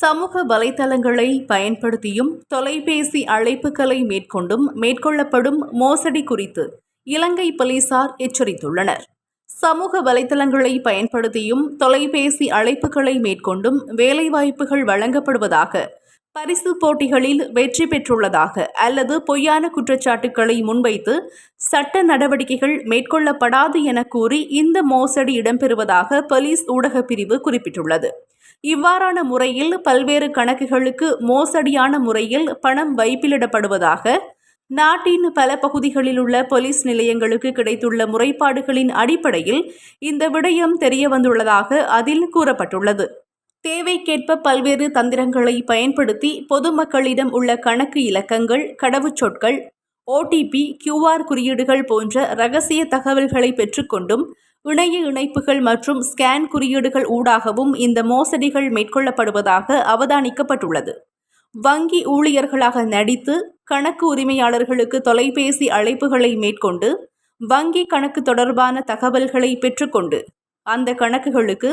சமூக வலைதளங்களை பயன்படுத்தியும் தொலைபேசி அழைப்புகளை மேற்கொண்டும் மேற்கொள்ளப்படும் மோசடி குறித்து இலங்கை போலீசார் எச்சரித்துள்ளனர். சமூக வலைதளங்களை பயன்படுத்தியும் தொலைபேசி அழைப்புகளை மேற்கொண்டும் வேலைவாய்ப்புகள் வழங்கப்படுவதாக பரிசு போட்டிகளில் வெற்றி பெற்றுள்ளதாக அல்லது பொய்யான குற்றச்சாட்டுக்களை முன்வைத்து சட்ட நடவடிக்கைகள் மேற்கொள்ளப்படாது என கூறி இந்த மோசடி இடம்பெறுவதாக போலீஸ் ஊடகப் பிரிவு குறிப்பிட்டுள்ளது. இவ்வாறான முறையில் பல்வேறு கணக்குகளுக்கு மோசடியான முறையில் பணம் வைப்பிலிடப்படுவதாக நாட்டின் பல பகுதிகளில் உள்ள போலீஸ் நிலையங்களுக்கு கிடைத்துள்ள முறைப்பாடுகளின் அடிப்படையில் இந்த விடயம் தெரியவந்துள்ளதாக அதில் கூறப்பட்டுள்ளது. தேவைக்கேற்ப பல்வேறு தந்திரங்களை பயன்படுத்தி பொதுமக்களிடம் உள்ள கணக்கு இலக்கங்கள் கடவுச்சொற்கள் ஓடிபி கியூஆர் குறியீடுகள் போன்ற ரகசிய தகவல்களை பெற்றுக்கொண்டும் இணைய இணைப்புகள் மற்றும் ஸ்கேன் குறியீடுகள் ஊடாகவும் இந்த மோசடிகள் மேற்கொள்ளப்படுவதாக அவதானிக்கப்பட்டுள்ளது. வங்கி ஊழியர்களாக நடித்து கணக்கு உரிமையாளர்களுக்கு தொலைபேசி அழைப்புகளை மேற்கொண்டு வங்கி கணக்கு தொடர்பான தகவல்களை பெற்றுக்கொண்டு அந்த கணக்குகளுக்கு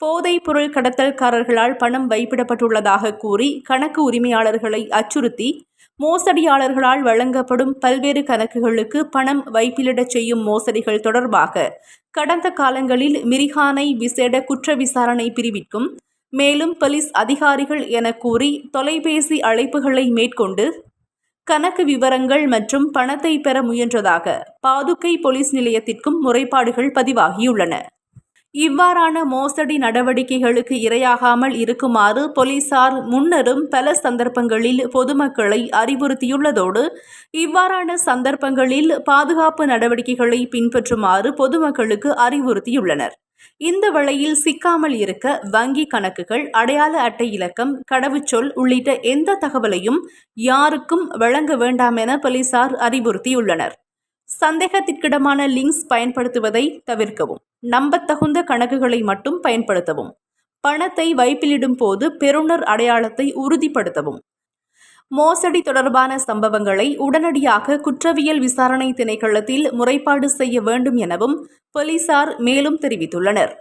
போதைப் பொருள் கடத்தல்காரர்களால் பணம் வைப்பிடப்பட்டுள்ளதாக கூறி கணக்கு உரிமையாளர்களை அச்சுறுத்தி மோசடியாளர்களால் வழங்கப்படும் பல்வேறு கணக்குகளுக்கு பணம் வைப்பிலிடச் செய்யும் மோசடிகள் தொடர்பாக கடந்த காலங்களில் மிரிகானை விசேட குற்ற விசாரணை பிரிவிற்கும் மேலும் போலீஸ் அதிகாரிகள் என கூறி தொலைபேசி அழைப்புகளை மேற்கொண்டு கணக்கு விவரங்கள் மற்றும் பணத்தை பெற முயன்றதாக பாதுகை போலீஸ் நிலையத்திற்கும் முறைப்பாடுகள் பதிவாகியுள்ளன. இவ்வாறான மோசடி நடவடிக்கைகளுக்கு இரையாகாமல் இருக்குமாறு போலீசார் முன்னரும் பல சந்தர்ப்பங்களில் பொதுமக்களை அறிவுறுத்தியுள்ளதோடு இவ்வாறான சந்தர்ப்பங்களில் பாதுகாப்பு நடவடிக்கைகளை பின்பற்றுமாறு பொதுமக்களுக்கு அறிவுறுத்தியுள்ளனர். இந்த வழியில் சிக்காமல் இருக்க வங்கி கணக்குகள் அடையாள அட்டை இலக்கம் கடவுச்சொல் உள்ளிட்ட எந்த தகவலையும் யாருக்கும் வழங்க வேண்டாம் என போலீசார் அறிவுறுத்தியுள்ளனர். சந்தேகத்திற்கிடமான லிங்க்ஸ் பயன்படுத்துவதை தவிர்க்கவும். நம்பத்தகுந்த கணக்குகளை மட்டும் பயன்படுத்தவும். பணத்தை வைப்பிலிடும் போது பெறுநர் அடையாளத்தை உறுதிப்படுத்தவும். மோசடி தொடர்பான சம்பவங்களை உடனடியாக குற்றவியல் விசாரணை திணைக்களத்தில் முறைப்பாடு செய்ய வேண்டும் எனவும் போலீசார் மேலும் தெரிவித்துள்ளனர்.